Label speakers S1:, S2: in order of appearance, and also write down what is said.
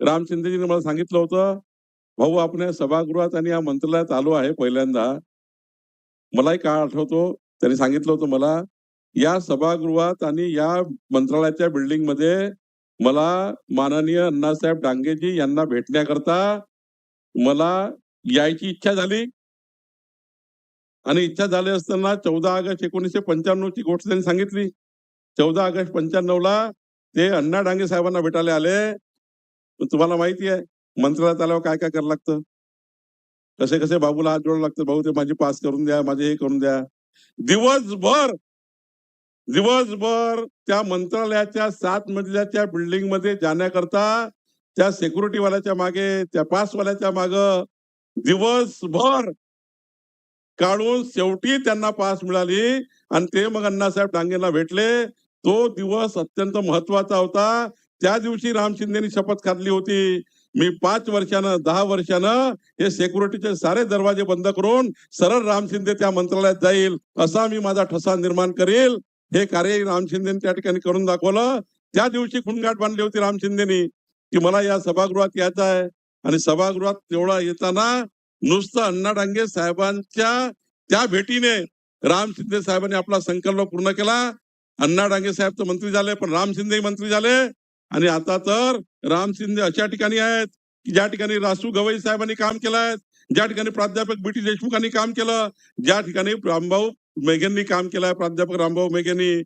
S1: रामचंद्रजीने मला सांगितलं होतं भाऊ आपण या सभागृहात आणि या मंत्रालयात आलो आहे पहिल्यांदा. मलाही काळ आठवतो. त्यांनी सांगितलं होतं मला या सभागृहात आणि या मंत्रालयाच्या बिल्डिंगमध्ये मला माननीय अण्णासाहेब डांगेजी यांना भेटण्याकरता मला यायची इच्छा झाली. आणि इच्छा झाली असताना चौदा ऑगस्ट एकोणीसशे पंच्याण्णव ची गोष्ट त्यांनी सांगितली. चौदा ऑगस्ट पंच्याण्णव ला ते अण्णा डांगे साहेबांना भेटायला आले. तुम्हाला माहिती आहे मंत्रालयात आल्यावर काय काय करावं लागतं? कसे कसे बाबूला हात जोडावं लागतं? भाऊ ते माझी पास करून द्या माझे हे करून द्या. दिवसभर दिवसभर त्या मंत्रालयाच्या सात मजल्याच्या बिल्डिंगमध्ये जाण्याकरता त्या security वाल्याच्या मागे त्या पासवाल्याच्या माग दिवसभर काढून शेवटी त्यांना पास मिळाली आणि ते मग अण्णासाहेब डांगेंना भेटले. तो दिवस अत्यंत महत्त्वाचा होता. त्या दिवशी राम शिंदेनी शपथ खाल्ली होती. मी पाच वर्षानं दहा वर्षानं हे सेक्युरिटीचे सारे दरवाजे बंद करून सरळ राम शिंदे त्या मंत्रालयात जाईल असा मी माझा ठसा निर्माण करेल. हे कार्य राम शिंदेनी त्या ठिकाणी करून दाखवलं. त्या दिवशी खुणगाठ बांधली होती राम शिंदेनी की मला या सभागृहात यायचं आहे. आणि सभागृहात तेवढा येताना नुसतं अण्णा डांगे साहेबांच्या त्या भेटीने राम शिंदे साहेबांनी आपला संकल्प पूर्ण केला. अण्णा डांगे साहेब तर मंत्री झाले पण राम शिंदे मंत्री झाले. आणि आता तर राम शिंदे अशा ठिकाणी आहेत की ज्या ठिकाणी रासू गवई साहेबांनी काम केलं आहे ज्या ठिकाणी प्राध्यापक बी टी देशमुखांनी काम केलं ज्या ठिकाणी रामभाऊ मेघेंनी काम केलंय प्राध्यापक रामभाऊ मेघेंनी